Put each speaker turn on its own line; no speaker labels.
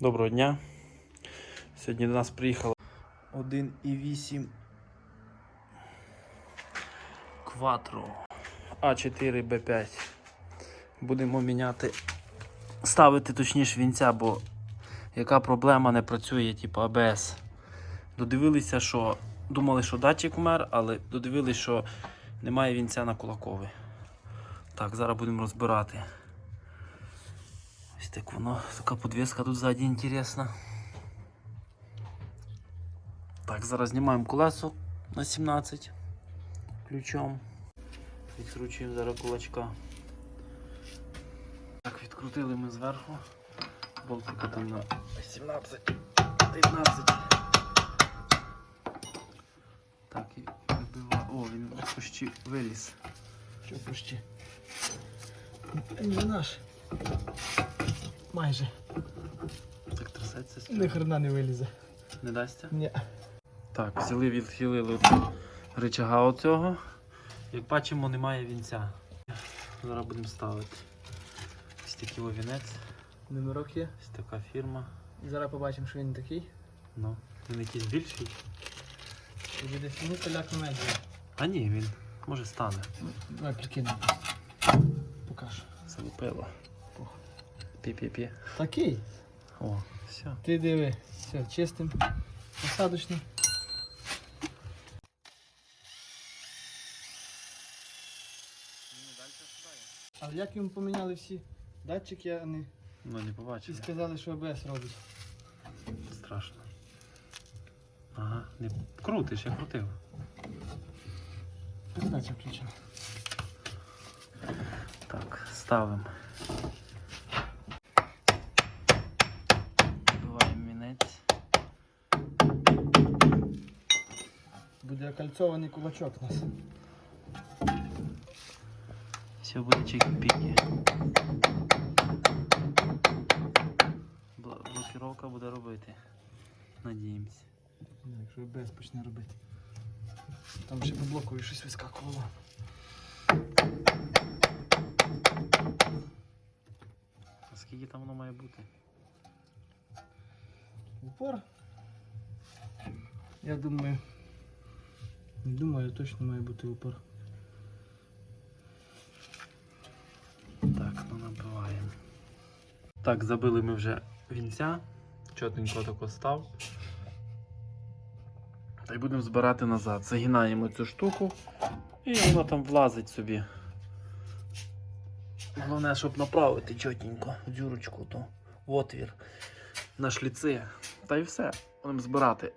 Доброго дня. Сьогодні до нас приїхало 1,8 Quattro А4 Б5. Будемо міняти, ставити точніше вінця, бо яка проблема не працює, типу АБС. Додивилися, що думали, що датчик умер, але додивилися, що немає вінця на кулаковий. Так, зараз будемо розбирати. Так воно, така подвеска тут ззаді інтересна. Так, зараз знімаємо колесо на 17 ключом. Відкручуємо зараз кулачка. Так, відкрутили ми зверху. Болтика там на 17, 19. Так, і вибива. О, він почти виліз.
Що почти? Же наш. Майже.
Так трясеться.
Ні хрена не вилізе.
Не дасться?
Ні.
Так, взяли, відхилили оцю рычага оцього. Як бачимо, немає вінця. Зараз будемо ставити. Ось такий вінець,
Номерок є.
ось така фірма.
І зараз побачимо, що він такий.
Ну, він якийсь більший.
І буде ну, поляк на медіа.
А ні, він може стане.
Давай прикинемо. Покажу.
Залупило. Пі-пі-пі.
Такий.
О, все.
Ти диви. Все, чистим. Посадочним. Але як йому поміняли всі датчики, а не
Ну не
і сказали, що АБС робить.
Страшно. Ага, не крутиш, я крутив.
Передача включена.
Так, ставимо.
Буде окольцований кулачок у нас.
Все буде чики-піки. Бла- Блокировка буде робити. Надіємось.
Ну, Якщо АБС почне робити. Там ще по блоку щось вискакувало.
А скільки там воно має бути?
Упор. Я думаю. Думаю, точно має бути упор.
Так, ну набиваємо. Так, забили ми вже вінця. Чотенько тако став. Та й будемо збирати назад. Загинаємо цю штуку і воно там влазить собі. Головне, щоб направити чотенько дюрочку, то в отвір на шліци. Та й все. Будемо збирати.